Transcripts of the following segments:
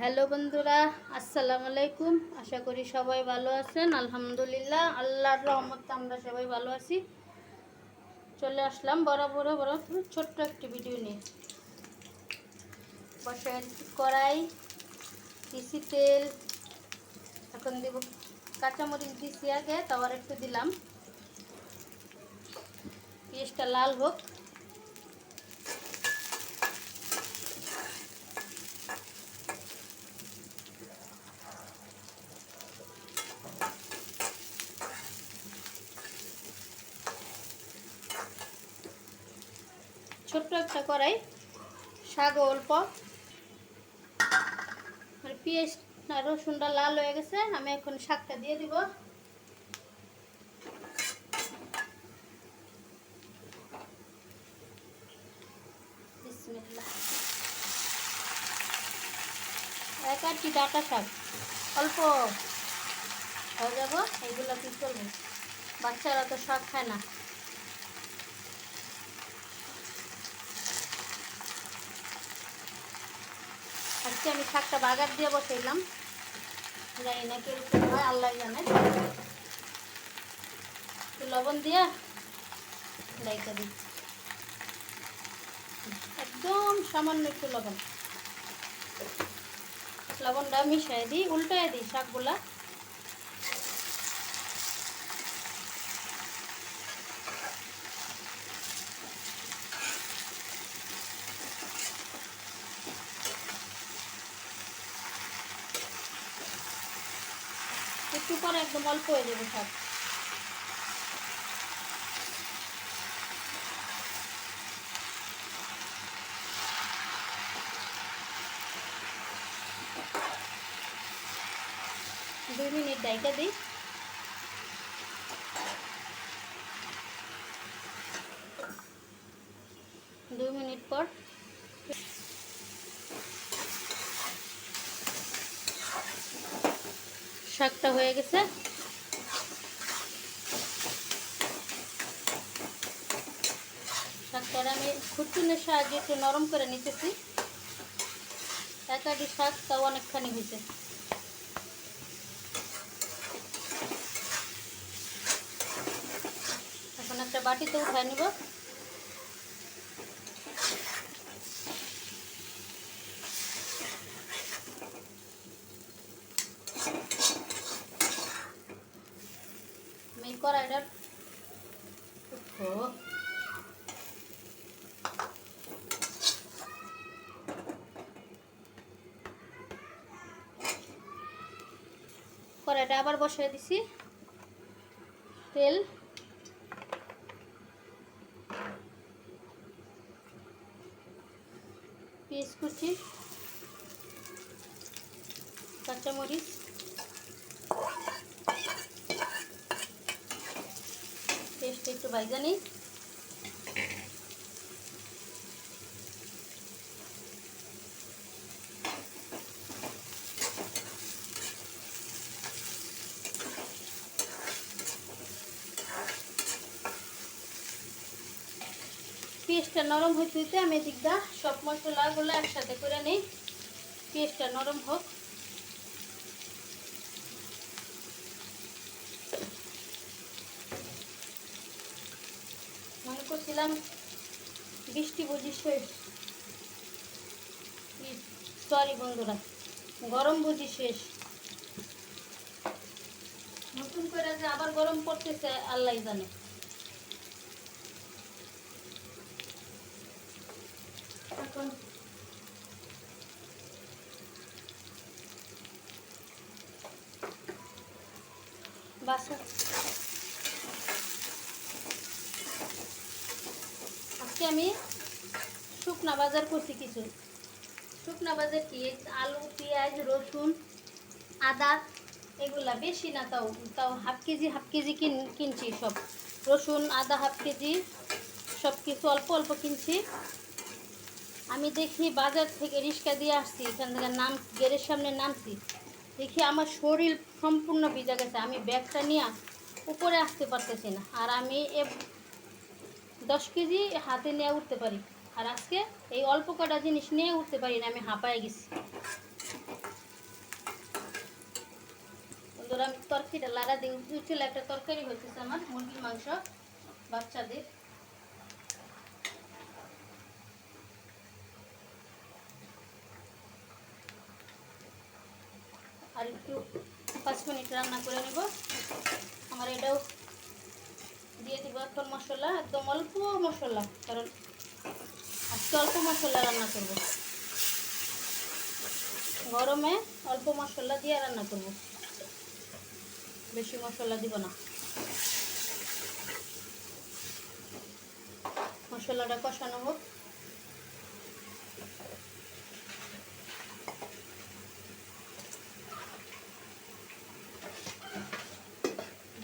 Hello বন্ধুরা, আসসালামু আলাইকুম। আশা করি সবাই ভালো আছেন। আলহামদুলিল্লাহ, আল্লাহর রহমতে আমরা সবাই ভালো আছি। চলে আসলাম বরাবর বড় ছোট্ট একটি ভিডিও নিয়ে। বসে কড়াই, দিছি তেল, এখন দিব কাঁচামরিচ দিছি আগে তারপর একটু দিলাম। পেঁয়াজটা লাল হোক। ছোট্ট একটা কড়াই শাক অল্প। আর পেঁয়াজ রসুনটা লাল হয়ে গেছে, আমি এখন শাকটা দিয়ে দিব। এক কি ডাটা শাক। অল্প। হয়ে যাব, এইগুলো কি করব? বাচ্চারা তো শাক খায় না। আজকে আমি শাকটা বাগার দিয়ে বসাইলাম। জানি না কীরকম হয়, আল্লাহ জানে। লবণ দিয়ে দিচ্ছি। একদম সামান্য একটু লবণ। লবণটা মিশাই দিই, উল্টাই দিই শাকগুলা একটু পরে একদম অল্প হয়ে যাবে শাক দুই মিনিট ডাইকা দিই। দুই মিনিট পর। শাকটা হয়ে গেছে শাকটা আমি খুঁটুনের সাহায্যে একটু নরম করে নিতেছি। একাটি শাক তাও অনেকখানি হয়েছে। এখন একটা বাটিতে উঠায় নিব আমি কড়াইটা উঠো কড়াইটা আবার বসিয়ে দিছি। তেল। পেঁয়াজ কুচি। কাঁচামরিচ। পেস্টটা একটু ভাইজা পেস্টটা নরম হইতে হইতে আমি এদিকটা সব মশলাগুলো একসাথে করে নিই। পেস্টটা নরম হোক। মনে করছিলাম বৃষ্টি বুঝি শেষ সরি বন্ধুরা, গরম বুঝি শেষ নতুন করে যে আবার গরম পড়তেছে, আল্লাহ জানে এখন বাসা আজকে আমি শুকনা বাজার করছি কিছু। শুকনা বাজার কি? আলু, পেঁয়াজ, রসুন, আদা, এগুলা বেশি না, তাও তাও হাফ কেজি হাফ কেজি কিন, কিনছি সব। রসুন, আদা হাফ কেজি সব কিছু অল্প অল্প কিনছি। আমি দেখি বাজার থেকে রিক্সা দিয়ে আসছি, এখান থেকে নাম, গেটের সামনে নামছি। দেখি আমার শরীর সম্পূর্ণ ভিজা গেছে, আমি ব্যাগটা নিয়ে উপরে আসতে পারতেছি না। আর আমি দশ কেজি হাতে নিয়ে উঠতে পারি। আর আজকে এই অল্প কটা জিনিস নিয়ে উঠতে পারি না, আমি হাঁপায় গেছি। বন্ধুরা, আমি তরকারিটা লাড়া দিয়ে উঠেছিল একটা তরকারি হয়েছে আমার, মুরগির মাংস বাচ্চাদের। আর একটু পাঁচ মিনিট রান্না করে নেব। আমার এটাও দিয়ে দিব এখন মশলা, একদম অল্প মশলা, কারণ আজকে অল্প মশলা রান্না করব। গরমে অল্প মশলা দিয়ে রান্না করব। বেশি মশলা দিব না। মশলাটা কষানো হোক।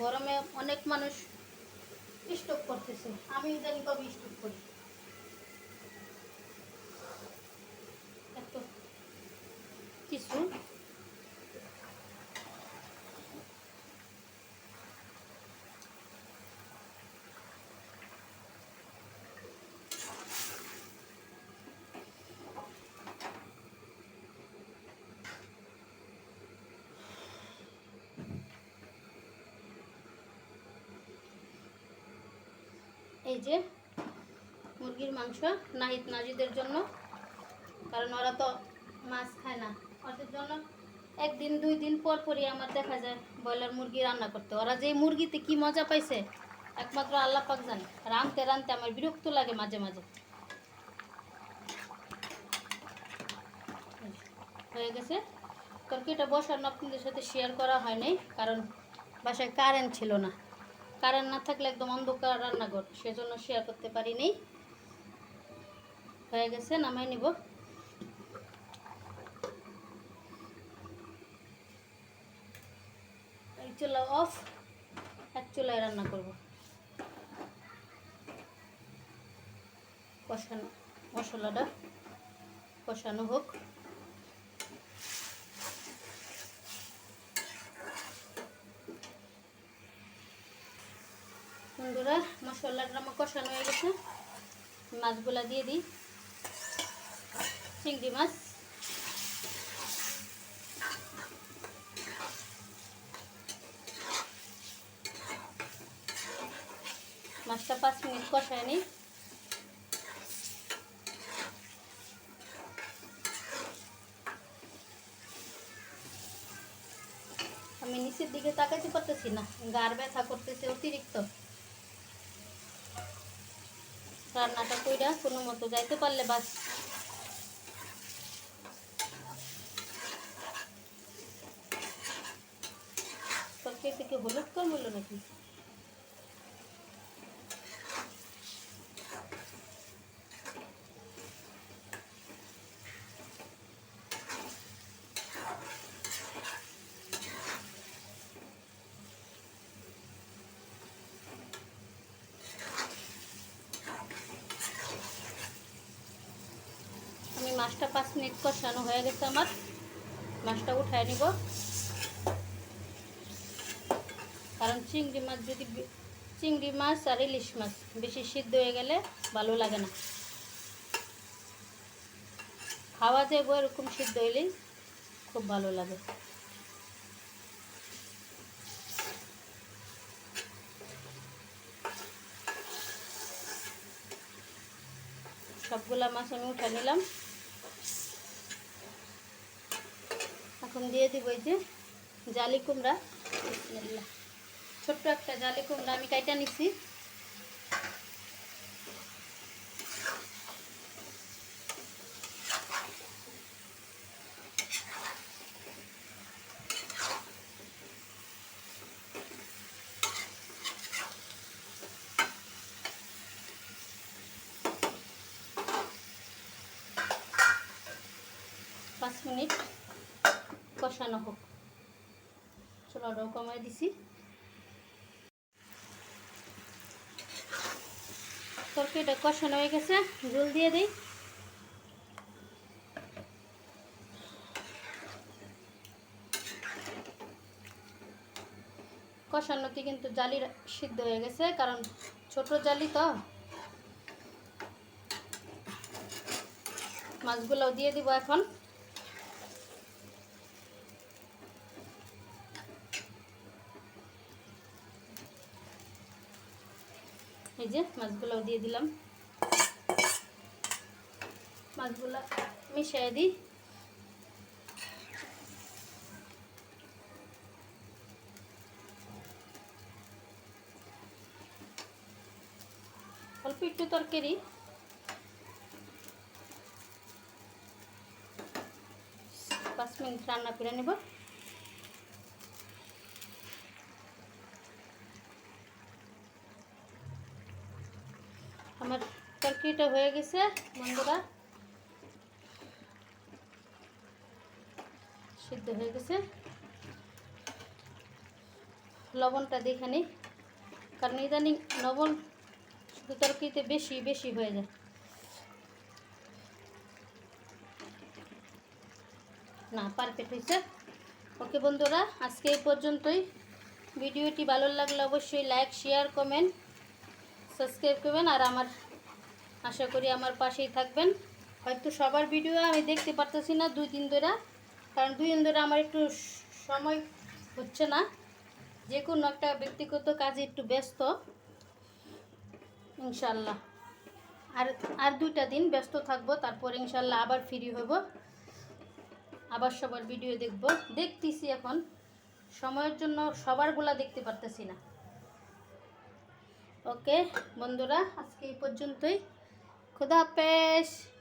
গরমে অনেক মানুষ স্টোভ করতেছে। আমি জানি কবে স্টোভ করি এত কিছু এই যে মুরগির মাংস নাহিদ নাজিদের জন্য, কারণ ওরা তো মাছ খায় না। ওদের জন্য একদিন, দুই দিন পর পরই আমার দেখা যায় ব্রয়লার মুরগি রান্না করতে। ওরা যে মুরগিতে কি মজা পাইছে, একমাত্র আল্লাহ পাক জানে। রাঁধতে রাঁধতে আমার বিরক্ত লাগে মাঝে মাঝে। হয়ে গেছে। তরকারিটা বসানো আপনাদের সাথে শেয়ার করা হয়নি, কারণ বাসায় কারেন্ট ছিল না। কারেন্ট না থাকলে একদম অন্ধকার রান্নাঘর, সেজন্য শেয়ার করতে পারিনি। হয়ে গেছে, নামাই নিব। চুলা অফ, এক চুলায় রান্না করব। কষানো মশলাটা কষানো হোক। বন্ধুরা মশলাটা আমার কষানো হয়ে গেছে। মাছগুলা দিয়ে দিই। চিংড়ি মাছ। মাছটা পাঁচ মিনিট কষায় নিই। আমি নিচের দিকে তাকাইতে পারতেছি না। গার ব্যথা করতেছে, অতিরিক্ত। রান্নাটা কইরা কোনো মতো যাইতে পারলে বাস। হলুদ কম হলো নাকি আমি মাছটা পাঁচ মিনিট পর কষানো হয়ে গেছে আমার। মাছটা উঠায় নিব। কারণ চিংড়ি মাছ যদি চিংড়ি মাছ আর ইলিশ মাছ বেশি সিদ্ধ হয়ে গেলে ভালো লাগে না। খাওয়া যাব এরকম সিদ্ধ হইলেই খুব ভালো লাগে। সবগুলা মাছ আমি উঠে নিলাম। এখন দিয়ে দিব এই যে জালি কুমড়া। ছোট্ট একটা জালি কুমড়া আমি কাইটা নিছি। পাঁচ মিনিট। কষানো হোক। চুলাটাও কমাই দিছি। তরকারিটা কষানো হয়ে গেছে, জল দিয়ে দিই। কষানোতে কিন্তু জালি সিদ্ধ হয়ে গেছে, কারণ ছোট জালি তো। মাছগুলোও দিয়ে দিব এখন। যে মাছগুলো দিয়ে দিলাম। মাছগুলো মিশিয়ে দিই। অল্প একটু তরকারি। পাঁচ মিনিট রান্না করে নেব। আমার তরকারিটা হয়ে গেছে, বন্ধুরা। সিদ্ধ হয়ে গেছে। লবণটা দেখে নিই কারণ ইদানিং লবণ শুধু তরকারিতে বেশি বেশি হয়ে যায়। না পারফেক্ট হয়েছে। ওকে, বন্ধুরা, আজকে এই পর্যন্তই। ভিডিওটি ভালো লাগলে অবশ্যই লাইক শেয়ার কমেন্ট সাবস্ক্রাইব করবেন। আর আমার আশা করি আমার পাশেই থাকবেন। হয়তো সবার ভিডিও আমি দেখতে পারতেছি না দুই দিন ধরে, কারণ দুই দিন ধরে আমার একটু সময় হচ্ছে না। যে কোনো একটা ব্যক্তিগত কাজে একটু ব্যস্ত, ইনশাল্লাহ। আর আর দুইটা দিন ব্যস্ত থাকব, তারপর ইনশাল্লাহ আবার ফ্রি হব। আবার সবার ভিডিও দেখব। দেখতেছি এখন, সময়ের জন্য সবারগুলা দেখতে পারতেছি না। ওকে, বন্ধুরা, আজকে এই পর্যন্তই। o da Budapeste.